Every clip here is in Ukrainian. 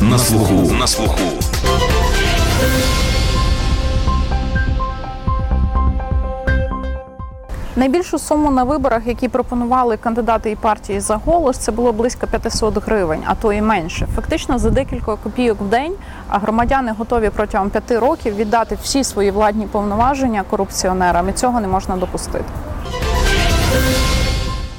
на слуху. На слуху. Найбільшу суму на виборах, які пропонували кандидати і партії за голос, це було близько 500 гривень, а то і менше. Фактично за декілька копійок в день громадяни готові протягом п'яти років віддати всі свої владні повноваження корупціонерам, і цього не можна допустити.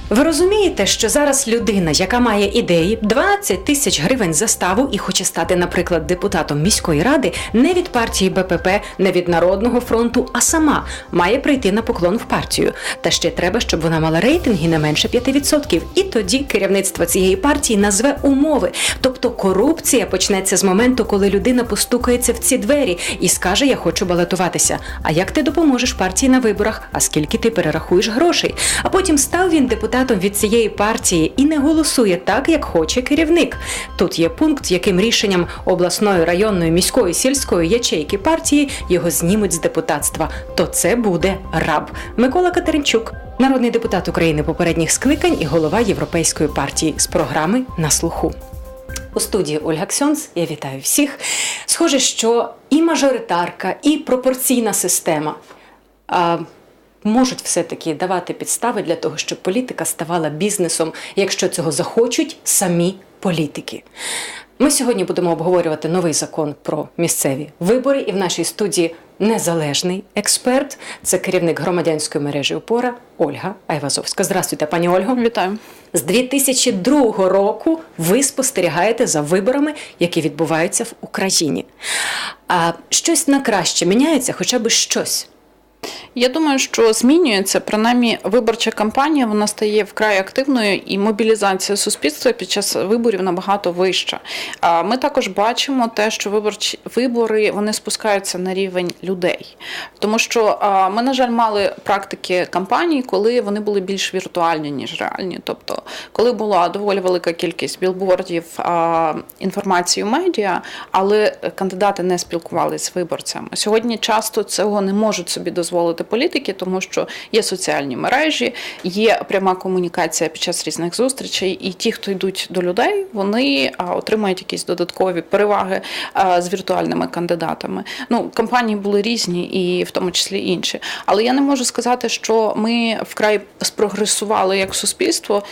Ви розумієте, що зараз людина, яка має ідеї, 20 тисяч гривень заставу і хоче стати, наприклад, депутатом міської ради, не від партії БПП, не від Народного фронту, а сама має прийти на поклон в партію. Та ще треба, щоб вона мала рейтинги не менше 5%. І тоді керівництво цієї партії назве умови. Тобто корупція почнеться з моменту, коли людина постукається в ці двері і скаже: Я хочу балотуватися. А як ти допоможеш партії на виборах? А скільки ти перерахуєш грошей? А потім став він депутатом від цієї партії і не голосує так, як хоче керівник. Тут є пункт, яким рішенням обласної, районної, міської, сільської ячейки партії його знімуть з депутатства. То це буде раб. Микола Катеринчук, народний депутат України попередніх скликань і голова Європейської партії з програми на слуху. У студії Ольга Ксьонс, я вітаю всіх. Схоже, що і мажоритарка, і пропорційна система. Можуть все-таки давати підстави для того, щоб політика ставала бізнесом, якщо цього захочуть самі політики. Ми сьогодні будемо обговорювати новий закон про місцеві вибори, і в нашій студії незалежний експерт. Це керівник громадянської мережі Опора Ольга Айвазовська. Здравствуйте, пані Ольго. Вітаю. З 2002 року ви спостерігаєте за виборами, які відбуваються в Україні. А щось на краще міняється, хоча б щось. Я думаю, що змінюється принаймні виборча кампанія. Вона стає вкрай активною, і мобілізація суспільства під час виборів набагато вища. Ми також бачимо те, що виборчі вибори вони спускаються на рівень людей, тому що ми, на жаль, мали практики кампаній, коли вони були більш віртуальні ніж реальні. Тобто, коли була доволі велика кількість білбордів інформації у медіа, але кандидати не спілкувалися з виборцями. Сьогодні часто цього не можуть собі дозволити політики, тому що є соціальні мережі, є пряма комунікація під час різних зустрічей, і ті, хто йдуть до людей, вони отримають якісь додаткові переваги з віртуальними кандидатами. Ну, кампанії були різні, і в тому числі інші. Але я не можу сказати, що ми вкрай спрогресували як суспільство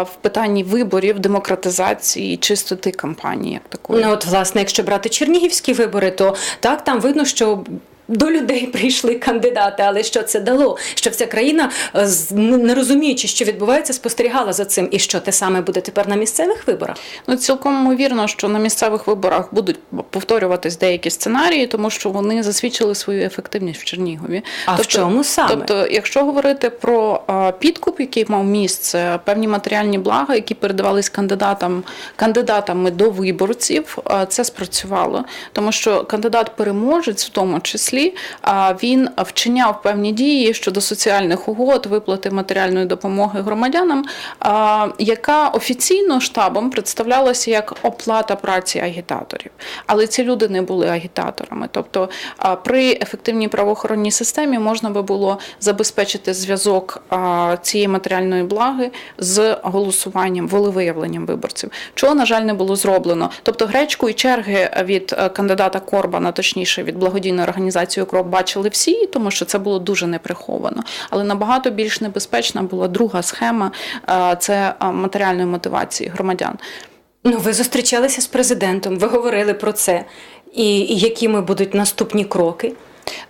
в питанні виборів, демократизації, чистоти кампанії, як такої. Ну от власне, якщо брати чернігівські вибори, то так там видно, що до людей прийшли кандидати, але що це дало? Що вся країна, е, не розуміючи, що відбувається, спостерігала за цим, і що те саме буде тепер на місцевих виборах? Ну цілком ймовірно, що на місцевих виборах будуть повторюватись деякі сценарії, тому що вони засвідчили свою ефективність в Чернігові. А тобто, в чому саме? Тобто, якщо говорити про підкуп, який мав місце, певні матеріальні блага, які передавались кандидатам кандидатами до виборців, це спрацювало, тому що кандидат переможець в тому числі числі він вчиняв певні дії щодо соціальних угод, виплати матеріальної допомоги громадянам, яка офіційно штабом представлялася як оплата праці агітаторів. Але ці люди не були агітаторами. Тобто при ефективній правоохоронній системі можна би було забезпечити зв'язок цієї матеріальної благи з голосуванням, волевиявленням виборців, чого, на жаль, не було зроблено. Тобто гречку і черги від е, кандидата Корбана, точніше від благодійної організації операцію крок бачили всі, тому що це було дуже неприховано. Але набагато більш небезпечна була друга схема це матеріальної мотивації громадян. Ну, ви зустрічалися з президентом, ви говорили про це. І якими будуть наступні кроки?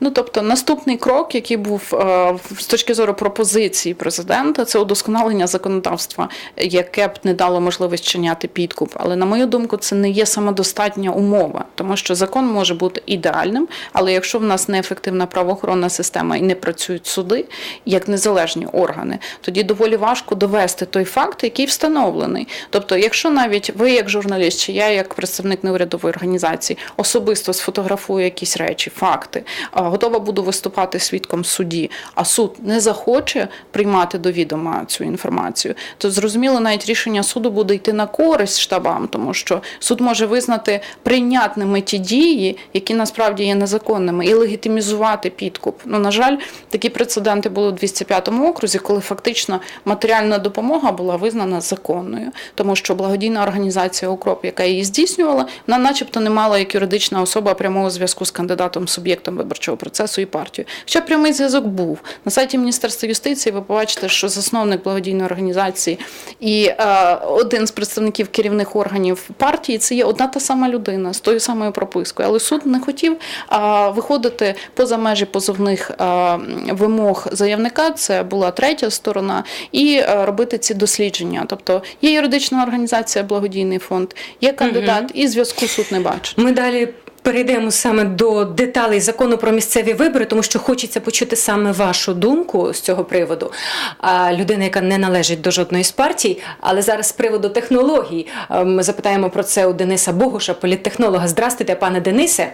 Ну тобто, наступний крок, який був е, з точки зору пропозиції президента, це удосконалення законодавства, яке б не дало можливість чиняти підкуп. Але на мою думку, це не є самодостатня умова, тому що закон може бути ідеальним, але якщо в нас неефективна правоохоронна система і не працюють суди як незалежні органи, тоді доволі важко довести той факт, який встановлений. Тобто, якщо навіть ви, як журналіст, чи я, як представник неурядової організації, особисто сфотографую якісь речі, факти а, готова буду виступати свідком суді, а суд не захоче приймати до відома цю інформацію, то зрозуміло, навіть рішення суду буде йти на користь штабам, тому що суд може визнати прийнятними ті дії, які насправді є незаконними, і легітимізувати підкуп. Ну на жаль, такі прецеденти були у 205 окрузі, коли фактично матеріальна допомога була визнана законною, тому що благодійна організація Укроп, яка її здійснювала, вона, начебто, не мала як юридична особа прямого зв'язку з кандидатом суб'єктом виборчого процесу і партією. Хоча прямий зв'язок був на сайті Міністерства юстиції. Ви побачите, що засновник благодійної організації і е, один з представників керівних органів партії це є одна та сама людина з тою самою пропискою. Але суд не хотів е, виходити поза межі позовних е, вимог заявника. Це була третя сторона, і е, робити ці дослідження. Тобто є юридична організація, благодійний фонд, є кандидат, і зв'язку суд не бачить. Ми далі. Перейдемо саме до деталей закону про місцеві вибори, тому що хочеться почути саме вашу думку з цього приводу. А людина, яка не належить до жодної з партій, але зараз з приводу технологій ми запитаємо про це у Дениса Богуша, політтехнолога. Здрастуйте, пане Денисе.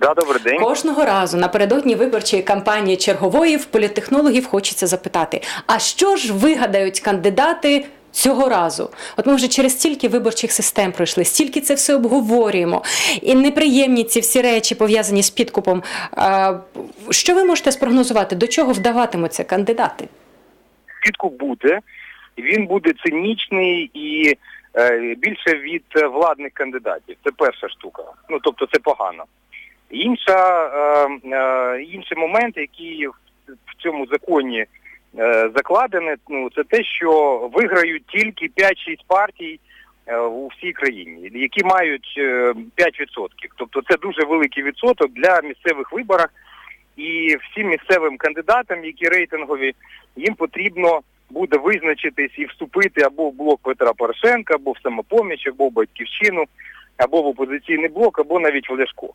Да, добрий день. Кожного разу напередодні виборчої кампанії чергової в політтехнологів хочеться запитати: а що ж вигадають кандидати? Цього разу, от ми вже через стільки виборчих систем пройшли, стільки це все обговорюємо, і неприємні ці всі речі пов'язані з підкупом. Що ви можете спрогнозувати? До чого вдаватимуться кандидати? Підкуп буде, він буде цинічний і е, більше від владних кандидатів. Це перша штука. Ну тобто це погано. Інша, е, е, інший момент, який в цьому законі е, закладений, ну це те, що виграють тільки 5-6 партій е, у всій країні, які мають е, 5%. Тобто це дуже великий відсоток для місцевих виборів. І всім місцевим кандидатам, які рейтингові, їм потрібно буде визначитись і вступити або в блок Петра Порошенка, або в самопоміч, або в батьківщину, або в опозиційний блок, або навіть в Ляшко.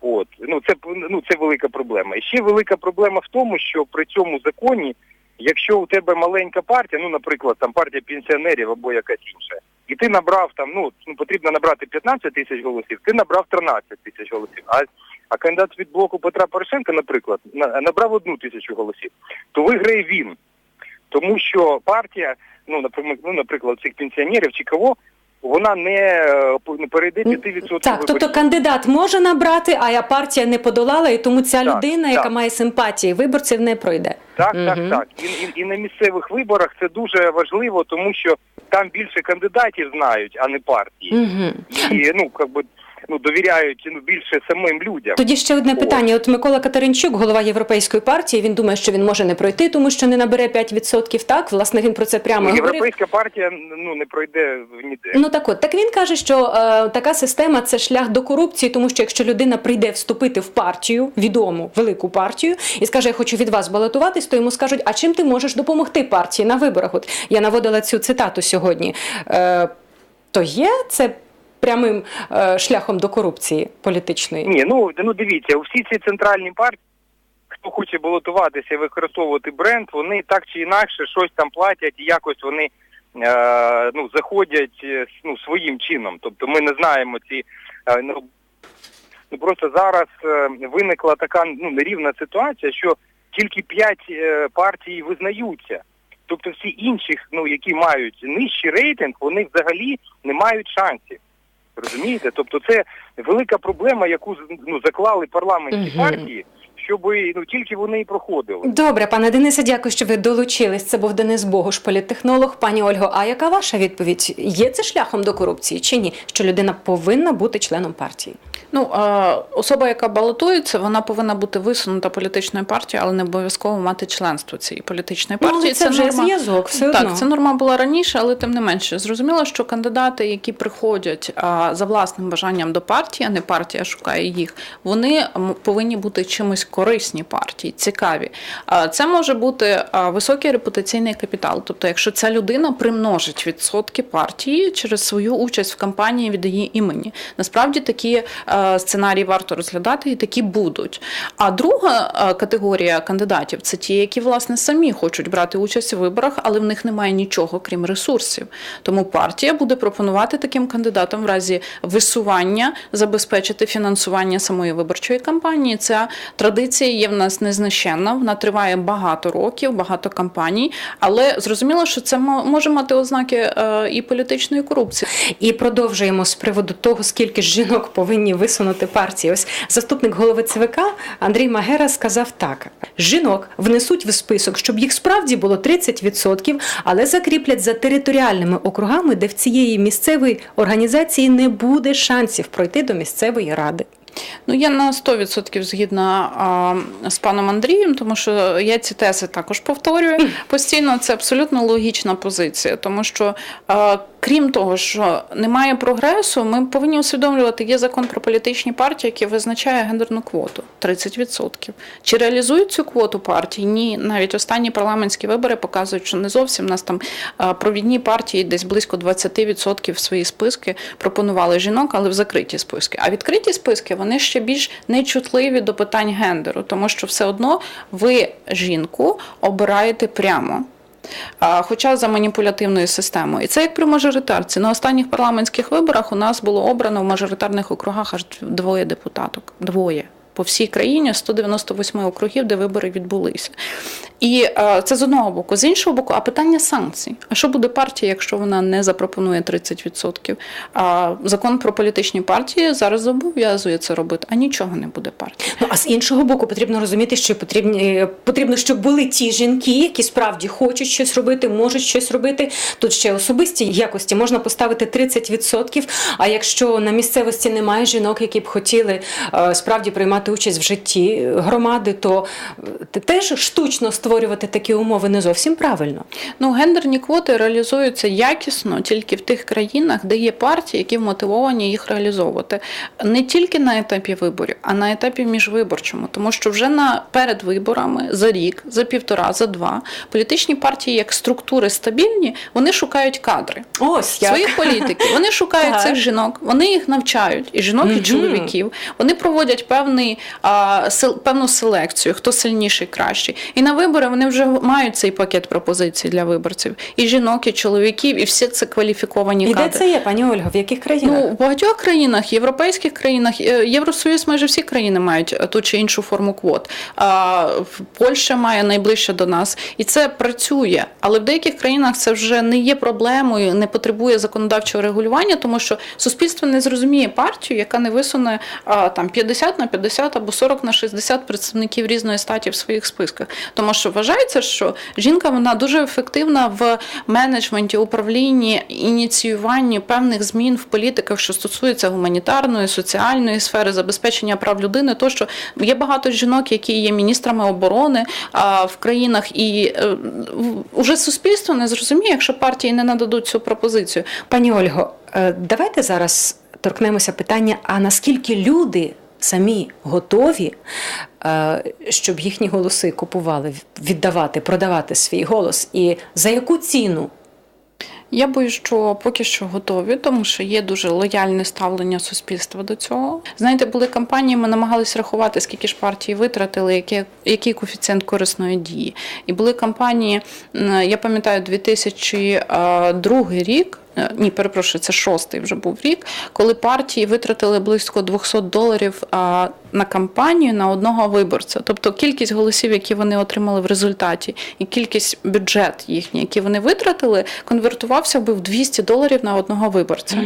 От ну це ну це велика проблема. І ще велика проблема в тому, що при цьому законі, якщо у тебе маленька партія, ну наприклад, там партія пенсіонерів або якась інша, і ти набрав там, ну ну, потрібно набрати 15 тисяч голосів, ти набрав 13 тисяч голосів. А а кандидат від блоку Петра Порошенка, наприклад, на- набрав одну тисячу голосів, то виграє він. Тому що партія, ну наприклад, ну, наприклад, цих пенсіонерів чи кого, вона не, е, перейде 5% Так, тобто кандидат може набрати, а я партія не подолала, і тому ця Так, людина, так. яка має симпатії виборців, не пройде. Так, угу. так, так. І, і, і на місцевих виборах це дуже важливо, тому що там більше кандидатів знають, а не партії. Угу. І ну, как би, ну, довіряють ну, більше самим людям. Тоді ще одне О. питання. От Микола Катеринчук, голова Європейської партії, він думає, що він може не пройти, тому що не набере 5%. Так, власне, він про це прямо Ну, говорив. Європейська партія ну, не пройде ніде. Ну так от, так він каже, що е, така система це шлях до корупції, тому що якщо людина прийде вступити в партію, відому велику партію, і скаже, я хочу від вас балотуватись, то йому скажуть, а чим ти можеш допомогти партії на виборах? От я наводила цю цитату сьогодні. Е, то є це прямим е, шляхом до корупції політичної? Ні, ну, ну дивіться, всі ці центральні партії, хто хоче балотуватися і використовувати бренд, вони так чи інакше щось там платять і якось вони е, ну, заходять е, ну, своїм чином. Тобто ми не знаємо ці. Е, ну, просто зараз е, виникла така ну, нерівна ситуація, що тільки п'ять е, партій визнаються. Тобто всі інші, ну, які мають нижчий рейтинг, вони взагалі не мають шансів. Розумієте? Тобто це велика проблема, яку ну, заклали парламентські угу. партії, щоб ну, тільки вони і проходили. Добре, пане Денисе, дякую, що ви долучились. Це був Денис Богуш, політтехнолог. Пані Ольго, а яка ваша відповідь? Є це шляхом до корупції чи ні? Що людина повинна бути членом партії? Ну, особа, яка балотується, вона повинна бути висунута політичною партією, але не обов'язково мати членство цієї політичної Ну, партії. але це вже зв'язок, все так, одно. це норма була раніше, але тим не менше. Зрозуміло, що кандидати, які приходять за власним бажанням до партії, а не партія шукає їх, вони повинні бути чимось корисні партії, цікаві. Це може бути високий репутаційний капітал. Тобто, якщо ця людина примножить відсотки партії через свою участь в кампанії від її імені. Насправді такі сценарії варто розглядати і такі будуть. А друга е, категорія кандидатів це ті, які власне самі хочуть брати участь у виборах, але в них немає нічого крім ресурсів. Тому партія буде пропонувати таким кандидатам в разі висування забезпечити фінансування самої виборчої кампанії. Ця традиція є в нас незначенна, вона триває багато років, багато кампаній, але зрозуміло, що це може мати ознаки е, і політичної корупції. І продовжуємо з приводу того, скільки жінок повинні висунути партії. Ось заступник голови ЦВК Андрій Магера сказав так: жінок внесуть в список, щоб їх справді було 30%, але закріплять за територіальними округами, де в цієї місцевої організації не буде шансів пройти до місцевої ради. Ну, я на 100% згідна а, з паном Андрієм, тому що я ці тези також повторюю постійно. Це абсолютно логічна позиція, тому що а, крім того, що немає прогресу, ми повинні усвідомлювати, є закон про політичні партії, який визначає гендерну квоту 30%. Чи реалізують цю квоту партії? Ні, навіть останні парламентські вибори показують, що не зовсім У нас там провідні партії десь близько 20% в свої списки пропонували жінок, але в закриті списки. А відкриті списки вони ще більш нечутливі до питань гендеру, тому що все одно ви жінку обираєте прямо. Хоча за маніпулятивною системою. І це як при мажоритарці. На останніх парламентських виборах у нас було обрано в мажоритарних округах аж двоє депутаток. Двоє. По всій країні 198 округів, де вибори відбулися. І е, це з одного боку. З іншого боку, а питання санкцій. А що буде партія, якщо вона не запропонує 30%? А закон про політичні партії зараз зобов'язує це робити, а нічого не буде партії. Ну а з іншого боку, потрібно розуміти, що потрібні е, потрібно, щоб були ті жінки, які справді хочуть щось робити, можуть щось робити. Тут ще особисті якості можна поставити 30%, А якщо на місцевості немає жінок, які б хотіли е, справді приймати участь в житті громади, то теж штучно створювати такі умови не зовсім правильно. Ну, гендерні квоти реалізуються якісно тільки в тих країнах, де є партії, які вмотивовані їх реалізовувати. Не тільки на етапі виборів, а на етапі міжвиборчому. Тому що вже на перед виборами за рік, за півтора, за два політичні партії, як структури стабільні, вони шукають кадри. Ось як. Своїх політиків. Вони шукають цих жінок, вони їх навчають, і жінок, і чоловіків. Вони проводять певний, а, сел- певну селекцію, хто сильніший, кращий. І на вибори вони вже мають цей пакет пропозицій для виборців. І жінок, і чоловіків, і всі це кваліфіковані І де це є, пані Ольго? В яких країнах? Ну, в багатьох країнах, європейських країнах, е, Євросоюз, майже всі країни мають е, ту чи іншу форму квот. А Польща має найближче до нас, і це працює. Але в деяких країнах це вже не є проблемою, не потребує законодавчого регулювання, тому що суспільство не зрозуміє партію, яка не висуне там 50 на 50 або 40 на 60 представників різної статі в своїх списках. Тому що вважається, що жінка вона дуже ефективна в менеджменті, управлінні, ініціюванні певних змін в політиках, що стосуються гуманітарної, соціальної сфери, забезпечення прав людини. Тощо є багато жінок, які є міністрами оборони в країнах, і е, в- суспільство не зрозуміє, якщо партії не нададуть цю пропозицію. Пані Ольго, е, давайте зараз торкнемося питання: а наскільки люди самі готові, е, щоб їхні голоси купували, віддавати, продавати свій голос, і за яку ціну? Я боюсь, що поки що готові, тому що є дуже лояльне ставлення суспільства до цього. Знаєте, були кампанії, ми намагалися рахувати, скільки ж партії витратили, який, який коефіцієнт корисної дії. І були кампанії, я пам'ятаю, 2002 рік. Е, Ні, перепрошую, це шостий вже був рік, коли партії витратили близько 200 доларів на кампанію на одного виборця. Тобто кількість голосів, які вони отримали в результаті, і кількість бюджет їхній, який вони витратили, конвертувався би в 200 доларів на одного виборця.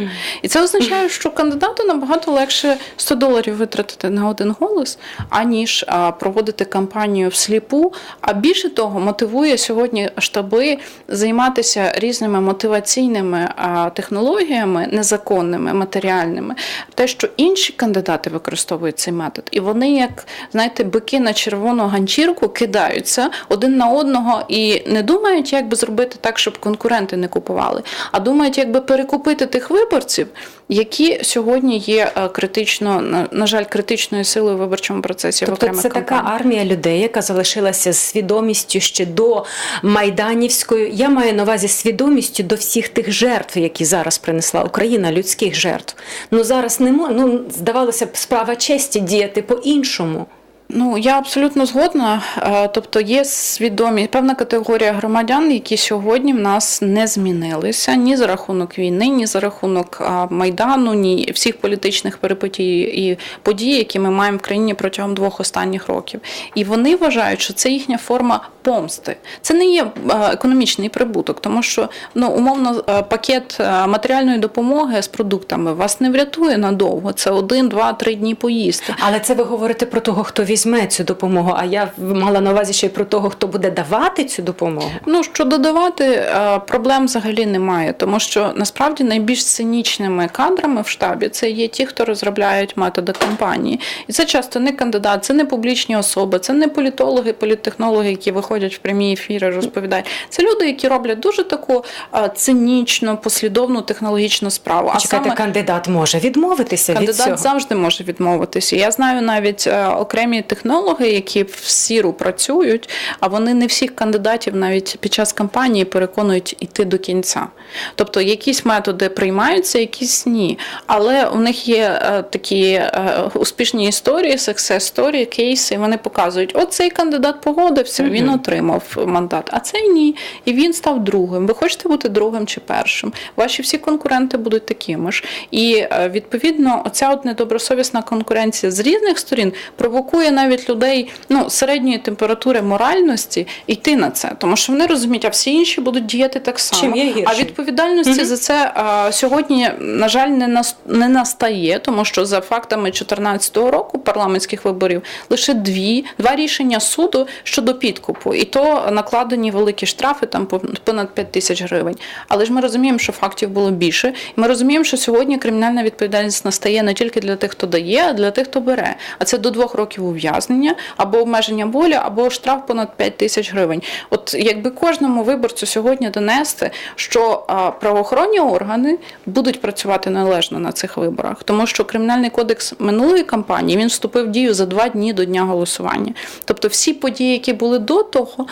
І це означає, що кандидату набагато легше 100 доларів витратити на один голос, аніж проводити кампанію всліпу. А більше того, мотивує сьогодні штаби займатися різними мотиваційними технологіями незаконними, матеріальними, те, що інші кандидати використовують цей метод, і вони, як знаєте, бики на червону ганчірку кидаються один на одного і не думають, як би зробити так, щоб конкуренти не купували, а думають, як би перекупити тих виборців, які сьогодні є е, критично, на, жаль, критичною силою в виборчому процесі. в Тобто окремих це така армія людей, яка залишилася з свідомістю ще до Майданівської. Я маю на увазі свідомістю до всіх тих жертв, які зараз принесла Україна, людських жертв. Ну зараз не мо... ну, здавалося б, справа честі діяти по-іншому. Ну я абсолютно згодна. Е, Тобто є свідомі певна категорія громадян, які сьогодні в нас не змінилися ні за рахунок війни, ні за рахунок майдану, ні всіх політичних перипетій і подій, які ми маємо в країні протягом двох останніх років. І вони вважають, що це їхня форма помсти. Це не є е, економічний прибуток, тому що ну умовно е, пакет матеріальної допомоги з продуктами вас не врятує надовго. Це один, два, три дні поїсти. Але це ви говорите про того, хто візьме цю допомогу. А я мала на увазі ще й про того, хто буде давати цю допомогу. Ну що додавати, е, проблем взагалі немає, тому що насправді найбільш цинічними кадрами в штабі це є ті, хто розробляють методи кампанії. І це часто не кандидат, це не публічні особи, це не політологи, політтехнологи, які виходять в прямі ефіри, розповідають. Це люди, які роблять дуже таку е, цинічну, послідовну технологічну справу. А Чекайте, кандидат може відмовитися від Кандидат цього. завжди може відмовитися. Я знаю навіть е, технологи, які в сіру працюють, а вони не всіх кандидатів навіть під час кампанії переконують йти до кінця. Тобто якісь методи приймаються, якісь ні. Але у них є е, такі е, успішні історії, success story, кейси, і вони показують, от цей кандидат погодився, він отримав мандат, а цей ні. І він став другим. Ви хочете бути другим чи першим? Ваші всі конкуренти будуть такими ж. І е, відповідно, оця от недобросовісна конкуренція з різних сторін провокує навіть людей ну, середньої температури моральності йти на це, тому що вони розуміють, а всі інші будуть діяти так само. Чим є гірший? а відповідальності за це а, сьогодні, на жаль, не нас не настає, тому що за фактами 2014 року парламентських виборів лише дві два рішення суду щодо підкупу, і то накладені великі штрафи, там по- понад 5 тисяч гривень. Але ж ми розуміємо, що фактів було більше, і ми розуміємо, що сьогодні кримінальна відповідальність настає не тільки для тих, хто дає, а для тих, хто бере. А це до двох років ув'язнення або обмеження волі, або штраф понад 5 тисяч гривень. От якби кожному виборцю сьогодні донести, що правоохоронні органи будуть працювати належно на цих виборах, тому що кримінальний кодекс минулої кампанії він вступив в дію за два дні до дня голосування. Тобто, всі події, які були до того,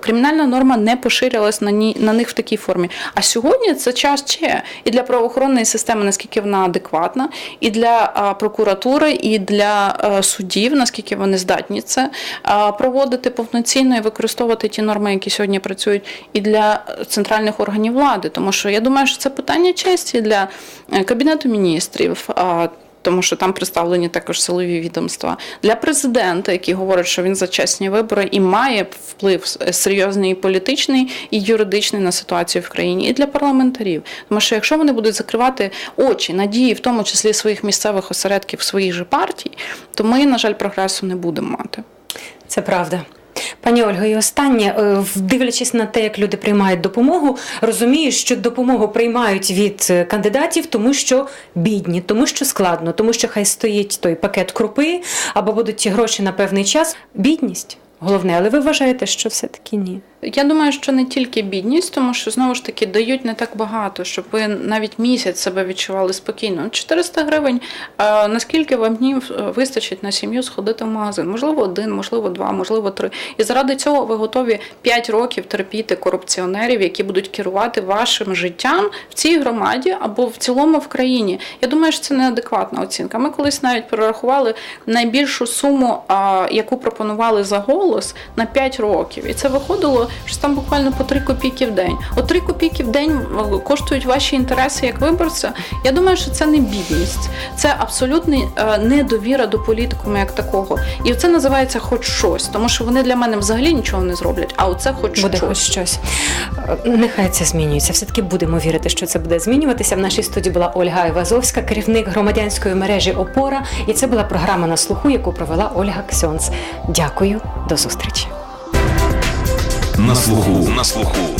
кримінальна норма не поширилась на ні на них в такій формі. А сьогодні це час ще і для правоохоронної системи, наскільки вона адекватна, і для прокуратури, і для а, суддів, наскільки вони здатні це проводити повноцінно і використовувати ті норми, які сьогодні працюють, і для центральних органів влади. Тому що я думаю, що це питання честі для е, кабінету міністрів. Тому що там представлені також силові відомства для президента, який говорить, що він за чесні вибори і має вплив серйозний і політичний і юридичний на ситуацію в країні, і для парламентарів. Тому що якщо вони будуть закривати очі, надії, в тому числі своїх місцевих осередків своїх же партій, то ми, на жаль, прогресу не будемо мати. Це правда. Пані Ольго, і останнє, е, дивлячись на те, як люди приймають допомогу, розумію, що допомогу приймають від е, кандидатів, тому що бідні, тому що складно, тому що хай стоїть той пакет крупи або будуть ті гроші на певний час. Бідність головне, але ви вважаєте, що все-таки ні. Я думаю, що не тільки бідність, тому що знову ж таки дають не так багато, щоб ви навіть місяць себе відчували спокійно. 400 гривень. Наскільки вам днів вистачить на сім'ю сходити в магазин? Можливо, один, можливо, два, можливо, три. І заради цього ви готові 5 років терпіти корупціонерів, які будуть керувати вашим життям в цій громаді або в цілому в країні. Я думаю, що це неадекватна оцінка. Ми колись навіть перерахували найбільшу суму, яку пропонували за голос на 5 років, і це виходило що там буквально по 3 копійки в день. От 3 копійки в день е, коштують ваші інтереси як виборця. Я думаю, що це не бідність, це абсолютна е, недовіра до політикуму як такого. І це називається хоч щось, тому що вони для мене взагалі нічого не зроблять. А оце хоч Буде щось. хоч щось. Е, Нехай це змінюється. Все-таки будемо вірити, що це буде змінюватися. В нашій студії була Ольга Івазовська, керівник громадянської мережі Опора. І це була програма на слуху, яку провела Ольга Ксьонц. Дякую, до зустрічі. На слуху. На слуху.